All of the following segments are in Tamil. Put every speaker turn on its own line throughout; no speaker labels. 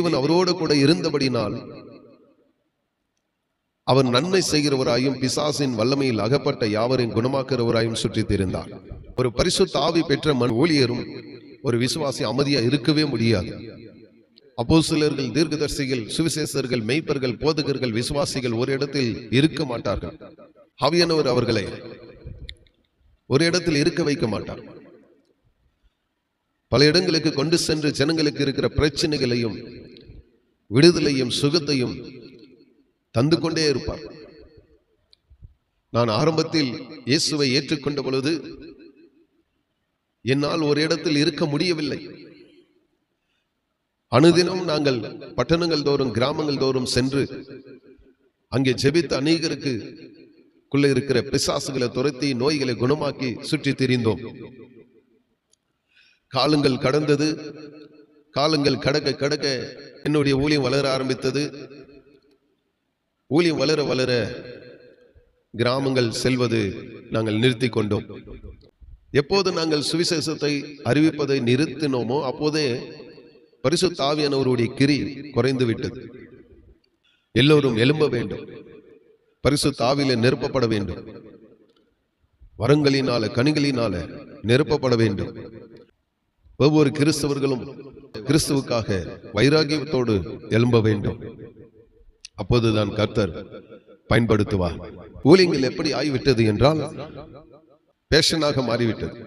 தேவன் அவரோடு கூட இருந்தபடினால் அவர் நன்மை செய்கிறவராயும் பிசாசின் வல்லமையில் அகப்பட்ட யாவரையும் குணமாக்குறவராயும் சுற்றித் திரிந்தார் ஒரு பரிசு தாவி பெற்ற மண் ஊழியரும் ஒரு விசுவாசி அமைதியா இருக்கவே முடியாது. அப்போ சிலர்கள் தீர்க்கதர்சிகள் சுவிசேஷர்கள் மெய்ப்பர்கள் போதகர்கள் விசுவாசிகள் ஒரு இடத்தில் இருக்க மாட்டார்கள். ஆவியானவர் அவர்களை ஒரு இடத்தில் இருக்க வைக்க மாட்டார். பல இடங்களுக்கு கொண்டு சென்று ஜனங்களுக்கு இருக்கிற பிரச்சனைகளையும் விடுதலையும் சுகத்தையும் தந்து கொண்டே இருப்பார். நான் ஆரம்பத்தில் இயேசுவை ஏற்றுக்கொண்ட பொழுது என்னால் ஒரு இடத்தில் இருக்க முடியவில்லை. அனுதினம் நாங்கள் பட்டணங்கள் தோறும் கிராமங்கள் தோறும் சென்று அங்கே ஜெபித்த அநேகருக்கு குள்ள இருக்கிற பிசாசுகளை துரத்தி நோய்களை குணமாக்கி சுற்றி திரிந்தோம். காலங்கள் கடந்தது. காலங்கள் கடக்க கடக்க என்னுடைய ஊழியம் வளர ஆரம்பித்தது. ஊழியம் வளர வளர கிராமங்கள் செல்வது நாங்கள் நிறுத்தி கொண்டோம். எப்போது நாங்கள் சுவிசேஷத்தை அறிவிப்பதை நிறுத்தினோமோ அப்போதே பரிசு தாவியானவருடைய கிரி குறைந்து விட்டது. எல்லோரும் எழும்ப வேண்டும். பரிசு ஆவியில நிரப்பப்பட வேண்டும். வரங்களினால கனிகளினால நிரப்பப்பட வேண்டும். ஒவ்வொரு கிறிஸ்தவர்களும் கிறிஸ்துவுக்காக வைராகியத்தோடு எழும்ப வேண்டும். அப்போதுதான் கர்த்தர் பயன்படுத்துவார். ஊழியங்கள் எப்படி ஆகிவிட்டது என்றால் பேஷனாக மாறிவிட்டது.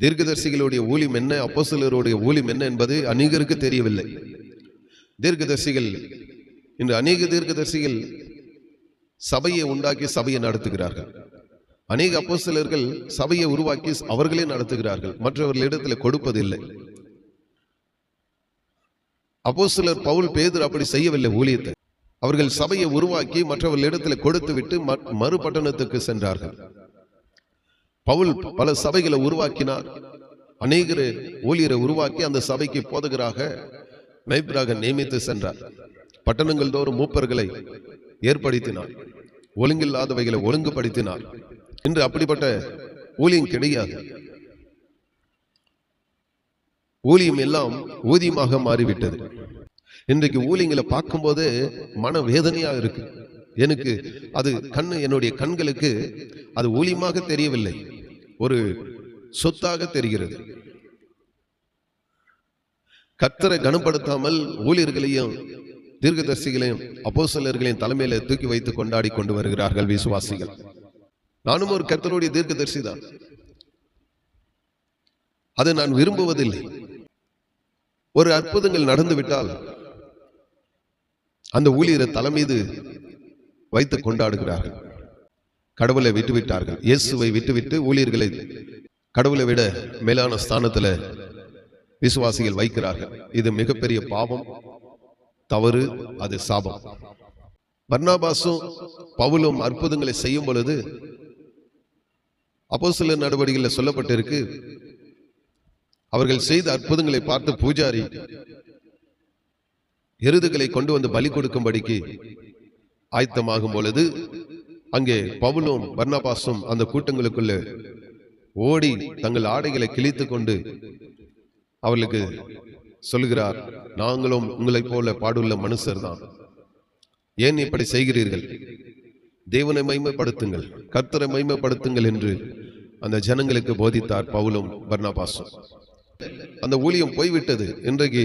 தீர்க்கதர்சிகளுடைய ஊழியம் என்ன? அப்போசிலருடைய ஊழியம் என்ன என்பது அநேகருக்கு தெரியவில்லை. தீர்க்கதர்சிகள் இன்று அநேக தீர்க்கதர்சிகள் சபையை உண்டாக்கி சபையை நடத்துகிறார்கள். அநேக அப்போஸ்தலர்கள் சபையை உருவாக்கி அவர்களே நடத்துகிறார்கள். மற்றவர்களிடத்தில் கொடுப்பதில்லை. அப்போசிலர் பவுல் பேதர் அப்படி செய்யவில்லை ஊழியத்தை. அவர்கள் சபையை உருவாக்கி மற்றவர்களிடத்தில் கொடுத்து விட்டு மறுபட்டணத்துக்கு சென்றார்கள். பவுல் பல சபைகளை உருவாக்கினார். அநேகர் ஊழியரை உருவாக்கி அந்த சபைக்கு போதகராக மைப்பராக நியமித்து சென்றார். பட்டணங்கள் தோறும் மூப்பர்களை ஏற்படுத்தினார். ஒழுங்கில்லாதவைகளை ஒழுங்குபடுத்தினார். இன்று அப்படிப்பட்ட ஊழியம் கிடையாது. ஊழியம் எல்லாம் ஊதியமாக மாறிவிட்டது. இன்றைக்கு ஊழியங்களை பார்க்கும்போது மன வேதனையா இருக்கு. எனக்கு அது கண்ணு என்னுடைய கண்களுக்கு அது ஊழியமாக தெரியவில்லை. ஒரு சொத்தாக தெரிகிறது. கத்தரை கனப்படுத்தாமல் ஊழியர்களையும் தீர்க்கதர்சிகளையும் அப்போசலர்களையும் தலைமையில தூக்கி வைத்து கொண்டாடி கொண்டு வருகிறார்கள் விசுவாசிகள். நானும் ஒரு கர்த்தருடைய தீர்க்கதரிசி தான் அதை நான் விரும்புவதில்லை. ஒரு அற்புதங்கள் நடந்து விட்டால் அந்த ஊழியரை தலைமீது வைத்து கொண்டாடுகிறார்கள். கடவுளை விட்டு விட்டார்கள் இயேசுவை விட்டுவிட்டு ஊழியர்களை கடவுளை விட மேலான ஸ்தானத்துல விசுவாசிகள் வைக்கிறார்கள். இது மிகப்பெரிய பாவம் தவறு அது சாபம். பர்னாபாசும் பவுலும் அற்புதங்களை செய்யும் பொழுது அப்போசில நடவடிக்கையில் சொல்லப்பட்டிருக்கு. அவர்கள் செய்த அற்புதங்களை பார்த்து பூஜாரி எருதுகளை கொண்டு வந்து பலி கொடுக்கும்படிக்கு ஆயத்தமாகும் பொழுது அங்கே பவுலும் பர்னபாசும் அந்த கூட்டங்களுக்குள்ள ஓடி தங்கள் ஆடைகளை கிழித்து கொண்டு அவர்களுக்கு சொல்கிறார் நாங்களும் உங்களைப் போல பாடுள்ள மனுஷர் தான் ஏன் இப்படி செய்கிறீர்கள்? தேவனை மைமைப்படுத்துங்கள் கர்த்தரை மைமைப்படுத்துங்கள் என்று அந்த ஜனங்களுக்கு போதித்தார் பவுலும் பர்னபாசும் அந்த ஊழியம் போய்விட்டது. இன்றைக்கு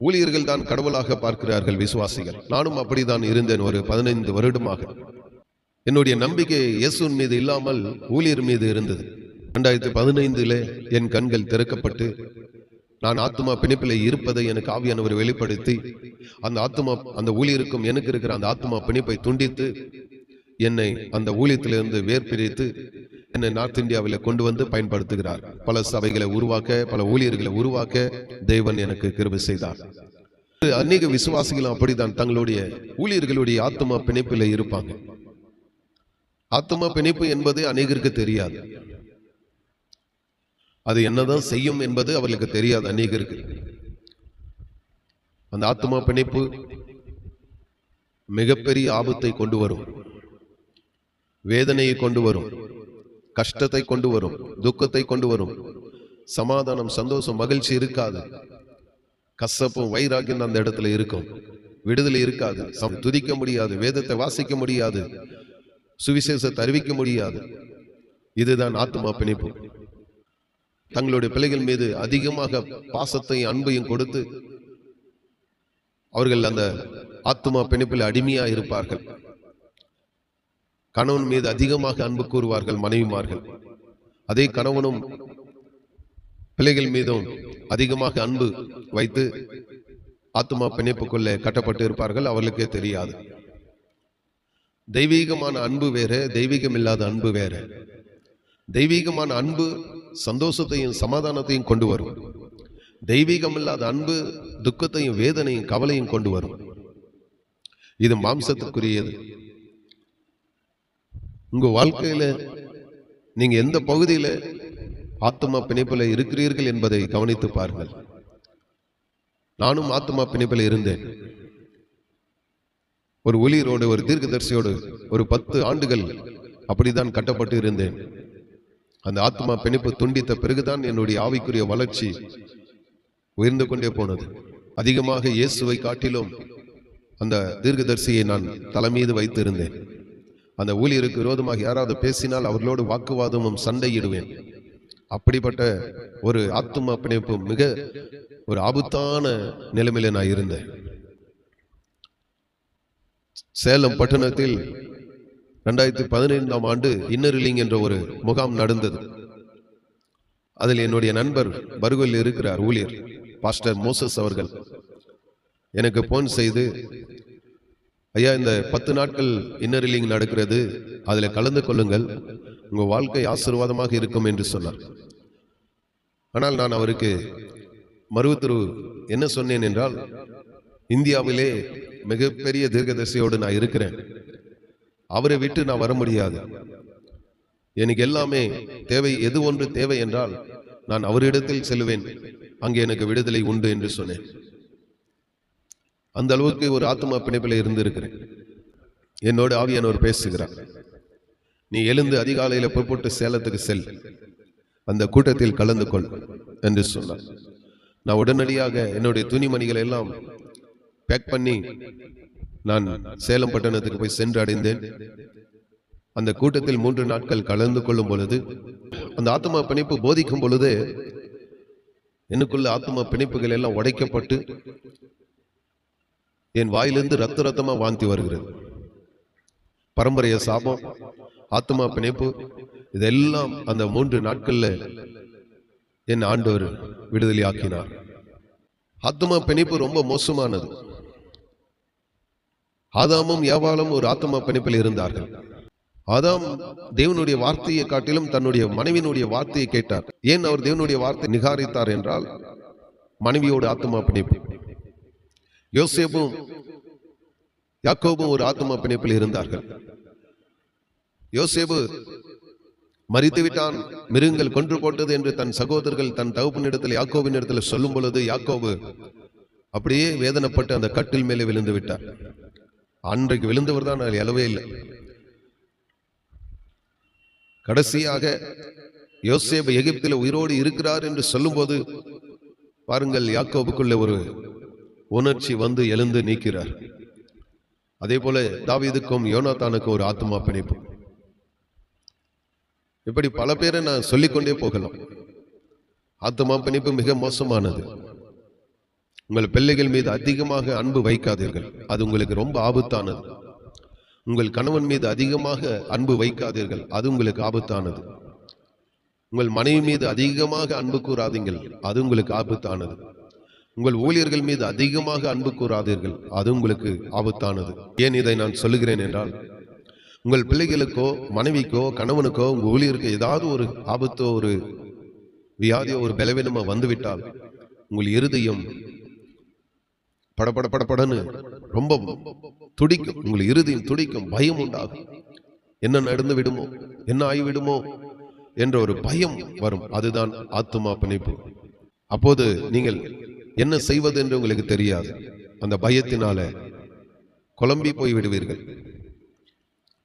ஊழியர்கள் தான் கடவுளாக பார்க்கிறார்கள் விசுவாசிகள். நானும் அப்படிதான் இருந்தேன் ஒரு பதினைந்து வருடமாக. என்னுடைய நம்பிக்கை இயேசுவின் மீது இல்லாமல் ஊழியர் மீது இருந்தது. ரெண்டாயிரத்தி பதினைந்துல என் கண்கள் திறக்கப்பட்டு நான் ஆத்மா பிணைப்பில் இருப்பதை எனக்கு ஆவியானவர் வெளிப்படுத்தி அந்த ஆத்மா அந்த ஊழியருக்கும் எனக்கு இருக்கிற அந்த ஆத்மா பிணைப்பை துண்டித்து என்னை அந்த ஊழியத்திலிருந்து வேர் பிரித்து என்னை நார்த் இந்தியாவில் கொண்டு வந்து பயன்படுத்துகிறார். பல சபைகளை உருவாக்க பல ஊழியர்களை உருவாக்க தேவன் எனக்கு கிருபை செய்தார். அநேக விசுவாசிகளும் அப்படிதான் தங்களுடைய ஊழியர்களுடைய ஆத்மா பிணைப்பில் இருப்பாங்க. ஆத்மா பிணைப்பு என்பது அநேகருக்கு தெரியாது. அது என்னதான் செய்யும் என்பது அவர்களுக்கு தெரியாது அநேகருக்கு. அந்த ஆத்மா பிணைப்பு மிகப்பெரிய ஆபத்தை கொண்டு வரும். வேதனையை கொண்டு வரும். கஷ்டத்தை கொண்டு வரும். துக்கத்தை கொண்டு வரும். சமாதானம் சந்தோஷம் மகிழ்ச்சி இருக்காது. கசப்பும் வைராக்கியம் அந்த இடத்துல இருக்கும். விடுதலை இருக்காது. சம்- துதிக்க முடியாது. வேதத்தை வாசிக்க முடியாது. சுவிசேஷத்தை அறிவிக்க முடியாது. இதுதான் ஆத்மா பிணைப்பு. தங்களுடைய பிள்ளைகள் மீது அதிகமாக பாசத்தையும் அன்பையும் கொடுத்து அவர்கள் அந்த ஆத்மா பிணைப்பில் அடிமையா இருப்பார்கள். கணவன் மீது அதிகமாக அன்பு கூறுவார்கள் மனைவிமார்கள். அதே கணவனும் பிள்ளைகள் மீதும் அதிகமாக அன்பு வைத்து ஆத்மா பிணைப்புக்குள்ளே கட்டப்பட்டு இருப்பார்கள் அவர்களுக்கே தெரியாது. தெய்வீகமான அன்பு வேற தெய்வீகம் இல்லாத அன்பு வேற. தெய்வீகமான அன்பு சந்தோஷத்தையும் சமாதானத்தையும் கொண்டு வரும். தெய்வீகம் இல்லாத அன்பு துக்கத்தையும் வேதனையும் கவலையும் கொண்டு வரும். இது மாம்சத்துக்குரியது. உங்க வாழ்க்கையில நீங்க எந்த பகுதியில ஆத்மா பிணைப்பில் இருக்கிறீர்கள் என்பதை கவனித்து பாருங்கள். நானும் ஆத்மா பிணைப்பில் இருந்தேன். ஒரு ஒளியரோடு ஒரு தீர்க்கதரிசியோடு ஒரு பத்து ஆண்டுகள் அப்படிதான் கட்டப்பட்டு இருந்தேன். அந்த ஆத்மா பிணைப்பு துண்டித்த பிறகுதான் என்னுடைய ஆவிக்குரிய வளர்ச்சி உயர்ந்து கொண்டே போனது. அதிகமாக இயேசுவை காட்டிலும் அந்த தீர்க்கதரிசியை நான் தலைமீது வைத்திருந்தேன். அந்த ஊழியருக்கு விரோதமாக யாராவது பேசினால் அவர்களோடு வாக்குவாதமும் சண்டையிடுவேன். அப்படிப்பட்ட ஒரு ஆத்துமா பிணைப்பு மிக ஒரு ஆபத்தான நிலைமையில நான் இருந்தேன். சேலம் பட்டணத்தில் ரெண்டாயிரத்தி பதினைந்தாம் ஆண்டு இன்னரிலிங் என்ற ஒரு முகாம் நடந்தது. அதில் என்னுடைய நண்பர் பருகல் இருக்கிறார் ஊழியர் பாஸ்டர் மோசஸ் அவர்கள். எனக்கு போன் செய்து ஐயா இந்த பத்து நாட்கள் இன்னரிலிங் நடக்கிறது. அதில் கலந்து கொள்ளுங்கள். உங்கள் வாழ்க்கை ஆசீர்வாதமாக இருக்கும் என்று சொன்னார். ஆனால் நான் அவருக்கு மறுவுத்தரவு என்ன சொன்னேன் என்றால் இந்தியாவிலே மிகப்பெரிய தீர்க்கதரிசியோடு நான் இருக்கிறேன். அவரை விட்டு நான் வர முடியாது. எனக்கு எல்லாமே தேவை எது ஒன்று தேவை என்றால் நான் அவரிடத்தில் செல்வேன் அங்கே எனக்கு விடுதலை உண்டு என்று சொன்னேன். அந்த அளவுக்கு ஒரு ஆத்மா பிணைப்பில் இருந்திருக்கிறேன். என்னோடு ஆவியானவர் பேசுகிறார். நீ எழுந்து அதிகாலையில் புறப்பட்டு சேலத்துக்கு செல். அந்த கூட்டத்தில் கலந்து கொள் என்று சொன்னார். நான் உடனடியாக என்னுடைய துணிமணிகளை எல்லாம் பேக் பண்ணி நான் சேலம் பட்டணத்துக்கு போய் சென்று அடைந்தேன். அந்த கூட்டத்தில் மூன்று நாட்கள் கலந்து கொள்ளும் பொழுது அந்த ஆத்மா பிணைப்பு போதிக்கும் பொழுது எனக்குள்ள ஆத்மா பிணைப்புகள் எல்லாம் உடைக்கப்பட்டு என் வாயிலிருந்து ரத்த ரத்தமா வாந்தி வருகிறது. பரம்பரைய சாபம் ஆத்மா பிணைப்பு இதெல்லாம் அந்த மூன்று நாட்கள்ல என் ஆண்டவர் விடுதலை ஆக்கினார் ஆத்மா பிணைப்பு ரொம்ப மோசமானது. ஆதாமும் யாவாலும் ஒரு ஆத்மா பிணைப்பில் இருந்தார்கள். ஆதாம் தேவனுடைய வார்த்தையை காட்டிலும் தன்னுடைய மனைவியினுடைய வார்த்தையை கேட்டார். ஏன் அவர் தேவனுடைய வார்த்தை நிகாரித்தார் என்றால் மனைவியோடு ஆத்மா பிணைப்பு. யோசேப்பும் யாக்கோபும் ஒரு ஆத்மா பிணைப்பில் இருந்தார்கள். யோசேபு மறித்து விட்டான் மிருகங்கள் கொன்று போட்டது என்று தன் சகோதரர்கள் தன் தகுப்பின் இடத்துல யாக்கோவின் இடத்துல சொல்லும் பொழுது யாக்கோபு அப்படியே வேதனைப்பட்டு அந்த கட்டில் மேலே விழுந்து விட்டார். அன்றைக்கு விழுந்தவர் தான் அதில் எழவே இல்லை. கடைசியாக யோசேப்பு எகிப்தில் உயிரோடு இருக்கிறார் என்று சொல்லும்போது பாருங்கள் யாக்கோபுக்குள்ள ஒரு உணர்ச்சி வந்து எழுந்து நீக்கிறார். அதே போல தாவீதுக்கும் யோனாத்தானுக்கும் ஒரு ஆத்மா பிணைப்பு. இப்படி பல பேரை நான் சொல்லிக்கொண்டே போகலாம். ஆத்மா பிணைப்பு மிக மோசமானது. உங்கள் பிள்ளைகள் மீது அதிகமாக அன்பு வைக்காதீர்கள். அது உங்களுக்கு ரொம்ப ஆபத்தானது. உங்கள் கணவன் மீது அதிகமாக அன்பு வைக்காதீர்கள். அது உங்களுக்கு ஆபத்தானது. உங்கள் மனைவி மீது அதிகமாக அன்பு கூறாதீங்கள். அது உங்களுக்கு ஆபத்தானது. உங்கள் ஊழியர்கள் மீது அதிகமாக அன்பு கூறாதீர்கள். அது உங்களுக்கு ஆபத்தானது. ஏன் இதை நான் சொல்லுகிறேன் என்றால் உங்கள் பிள்ளைகளுக்கோ மனைவிக்கோ கணவனுக்கோ உங்கள் ஊழியருக்கு ஏதாவது ஒரு ஆபத்தோ ஒரு வியாதியோ ஒரு பலவீனமாக வந்துவிட்டால் உங்கள் இருதயம் படபட படபடன்னு ரொம்ப துடிக்கும். உங்கள் இறுதியும் துடிக்கும் பயம் உண்டாகும். என்ன நடந்து விடுமோ என்ன ஆகிவிடுமோ என்ற ஒரு பயம் வரும். அதுதான் ஆத்துமா பிணைப்பு. அப்போது நீங்கள் என்ன செய்வது என்று உங்களுக்கு தெரியாது. அந்த பயத்தினால குழம்பி போய் விடுவீர்கள்.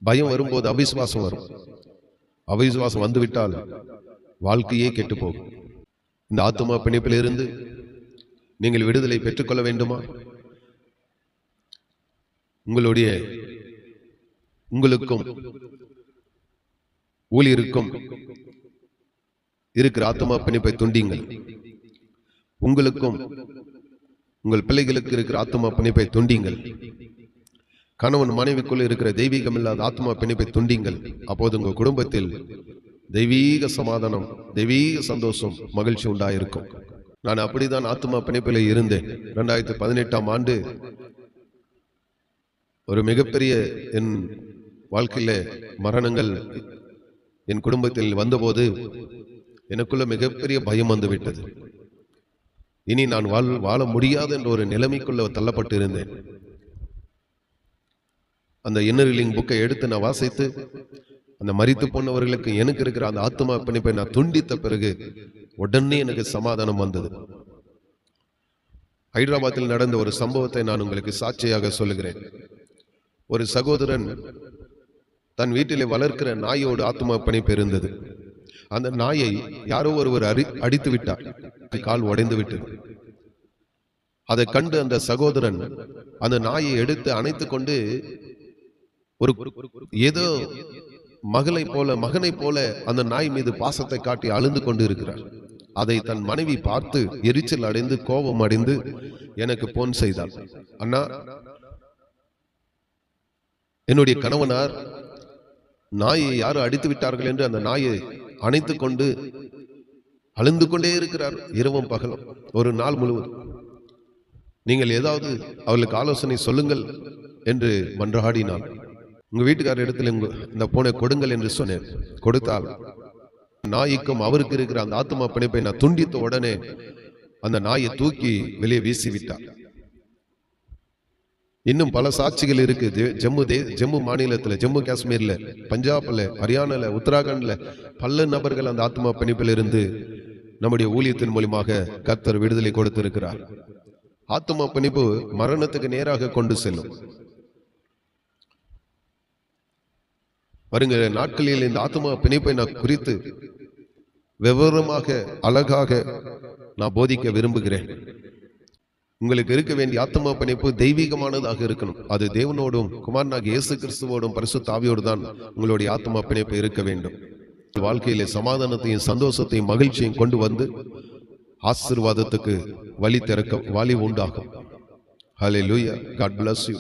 பயம் வரும்போது அவிசுவாசம் வரும். அவிசுவாசம் வந்துவிட்டால் வாழ்க்கையே கெட்டு போகும். இந்த ஆத்துமா பிணைப்பிலிருந்து நீங்கள் விடுதலை பெற்றுக்கொள்ள வேண்டுமா? உங்களுடைய உங்களுக்கும் ஊழியருக்கும் இருக்கிற ஆத்மா பிணைப்பை துண்டியுங்கள். உங்களுக்கும் உங்கள் பிள்ளைகளுக்கு இருக்கிற ஆத்மா பிணைப்பை துண்டியுங்கள். கணவன் மனைவிக்குள் இருக்கிற தெய்வீகம் இல்லாத ஆத்மா பிணைப்பை துண்டியுங்கள். அப்போது உங்கள் குடும்பத்தில் தெய்வீக சமாதானம் தெய்வீக சந்தோஷம் மகிழ்ச்சி உண்டாயிருக்கும். நான் அப்படிதான் ஆத்மா பிணைப்பில் இருந்தேன். ரெண்டாயிரத்தி பதினெட்டாம் ஆண்டு ஒரு மிகப்பெரிய என் வாழ்க்கையில மரணங்கள் என் குடும்பத்தில் வந்தபோது எனக்குள்ள மிகப்பெரிய பயம் வந்துவிட்டது. இனி நான் வாழ் வாழ முடியாது என்ற ஒரு நிலைமைக்குள்ள தள்ளப்பட்டு இருந்தேன் அந்த இன்னரிலிங் புக்கை எடுத்து நான் வாசித்து அந்த மறித்து போனவர்களுக்கு எனக்கு இருக்கிற அந்த ஆத்மா பிணைப்பை நான் துண்டித்த பிறகு உடனே எனக்கு சமாதானம் வந்தது. ஹைதராபாத்தில் நடந்த ஒரு சம்பவத்தை நான் உங்களுக்கு சாட்சியாக சொல்லுகிறேன். ஒரு சகோதரன் தன் வீட்டிலே வளர்க்கிற நாயோடு ஆத்மா பணி பெருந்தது அந்த நாயை யாரோ ஒருவர் அரி அடித்து விட்டார். கால் உடைந்து விட்டது. அதை கண்டு அந்த சகோதரன் அந்த நாயை எடுத்து அணைத்து கொண்டு ஒரு ஏதோ மகளை போல மகனை போல அந்த நாய் மீது பாசத்தை காட்டி அழுந்து கொண்டு இருக்கிறார் அதை தன் மனைவி பார்த்து எரிச்சல் அடைந்து கோபம் அடைந்து எனக்கு போன் செய்தார் அண்ணா என்னுடைய கணவனார் நாயை யாரும் அடித்து விட்டார்கள் என்று அந்த நாயை அணைத்து கொண்டு அழுந்து கொண்டே இருக்கிறார். இரவும் பகலும் ஒரு நாள் முழுவதும். நீங்கள் ஏதாவது அவளுக்கு ஆலோசனை சொல்லுங்கள் என்று மன்றாடினாள். உங்க வீட்டுக்கார இடத்துல இந்த போனை கொடுங்கள் என்று சொன்னேன். கொடுத்தால் நாய்க்கும் அவருக்கு இருக்கிற அந்த ஆத்மா பிணைப்பை நான் துண்டித்த உடனே அந்த நாயை தூக்கி வெளியே வீசி விட்டார் இன்னும் பல சாட்சிகள் இருக்கு. ஜம்மு தே ஜம்மு மாநிலத்தில் ஜம்மு காஷ்மீரில் பஞ்சாப்ல ஹரியானால உத்தராகண்டில் பல நபர்கள் அந்த ஆத்மா பிணைப்பில் இருந்து நம்முடைய ஊழியத்தின் மூலியமாக கர்த்தர் விடுதலை கொடுத்திருக்கிறார். ஆத்மா பிணைப்பு மரணத்துக்கு நேராக கொண்டு செல்லும். வருங்கிற நாட்களில் இந்த ஆத்மா பிணைப்பை நான் குறித்து விவரமாக அழகாக நான் போதிக்க விரும்புகிறேன். உங்களுக்கு இருக்க வேண்டிய ஆத்மா பிணைப்பு தெய்வீகமானதாக இருக்கணும். அது தேவனோடும் குமாரனாக இயேசு கிறிஸ்துவோடும் பரிசு தாவியோடு தான் உங்களுடைய ஆத்மா பிணைப்பு இருக்க வேண்டும். வாழ்க்கையிலே சமாதானத்தையும் சந்தோஷத்தையும் மகிழ்ச்சியும் கொண்டு வந்து ஆசீர்வாதத்துக்கு வழி திறக்க வழி உண்டாகும். ஹலே லூயா காட் பிளஸ் யூ